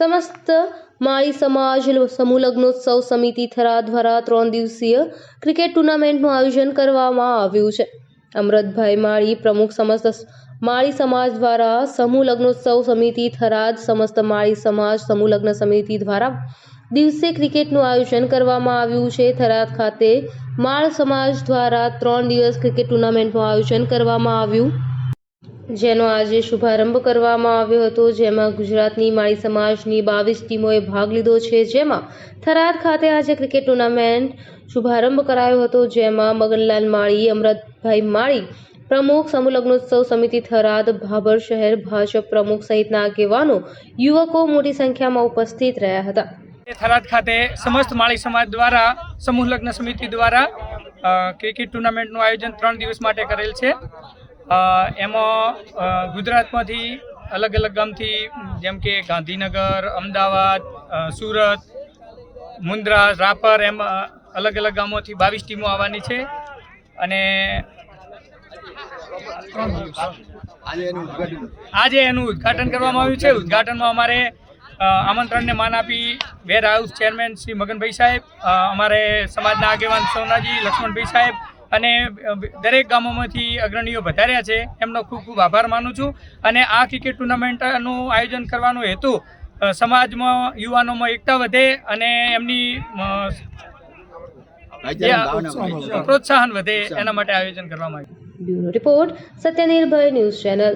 માળી સમાજ સમૂહ લગ્નોત્સવ સમિતિ થરા દ્વારા ત્રણ દિવસીય ક્રિકેટ ટુર્નામેન્ટનું આયોજન કરવામાં આવ્યું છે. અમૃતભાઈ માળી પ્રમુખ સમસ્ત માળી સમાજ દ્વારા સમૂહ લગ્નોત્સવ સમિતિ થરાદ સમસ્ત માળી સમાજ સમૂહ લગ્ન સમિતિ દ્વારા દિવસે ક્રિકેટનું આયોજન કરવામાં આવ્યું છે. થરાદ ખાતે માળ સમાજ દ્વારા ત્રણ દિવસ ક્રિકેટ ટુર્નામેન્ટનું આયોજન કરવામાં આવ્યું. જેનો આજે શુભારંભ કરવામાં આવ્યો હતો, જેમાં ગુજરાતની માળી સમાજની બાવીસ ટીમોએ ભાગ લીધો છે. જેમાં થરાદ ખાતે આજે ક્રિકેટ ટુર્નામેન્ટ શુભારંભ કરાયો હતો, જેમાં મગનલાલ માળી અમૃતભાઈ માળી, પ્રમુખ સમૂહ લગ્નોત્સવ સમિતિ થરાદ, ભાભર શહેર, ભાજપ પ્રમુખ સહિતના આગેવાનો, યુવકો મોટી સંખ્યામાં ઉપસ્થિત રહ્યા હતા. થરાદ ખાતે સમસ્ત માળી સમાજ દ્વારા સમૂહ લગ્ન સમિતિ દ્વારા ક્રિકેટ ટુર્નામેન્ટનું આયોજન ત્રણ દિવસ માટે કરેલ છે. એમાં ગુજરાતમાંથી અલગ અલગ ગામથી જેમ કે ગાંધીનગર અમદાવાદ સુરત મુન્દ્રા રાપર એમ અલગ અલગ ગામોથી બાવીસ ટીમો આવવાની છે. અને આજે એનું ઉદ્ઘાટન. આજે એનું ઉદ્ઘાટન કરવામાં આવ્યું છે. ઉદ્ઘાટનમાં અમારે આમંત્રણને માન આપી warehouse chairman Shri Maganbhai સાહેબ અમારે સમાજના આગેવાન સોનાજી લક્ષ્મણભાઈ સાહેબ અને દરેક ગામોમાંથી અગ્રણીઓ વધાર્યા છે. એમનો ખૂબ ખૂબ આભાર માનું છું. અને આ ક્રિકેટ ટુર્નામેન્ટનું આયોજન કરવાનો હેતુ સમાજમાં યુવાનોમાં એકતા વધે અને એમની. પ્રોત્સાહન વધે. એના માટે આયોજન કરવામાં આવ્યું. Bureau report Satyanirbhay news channel.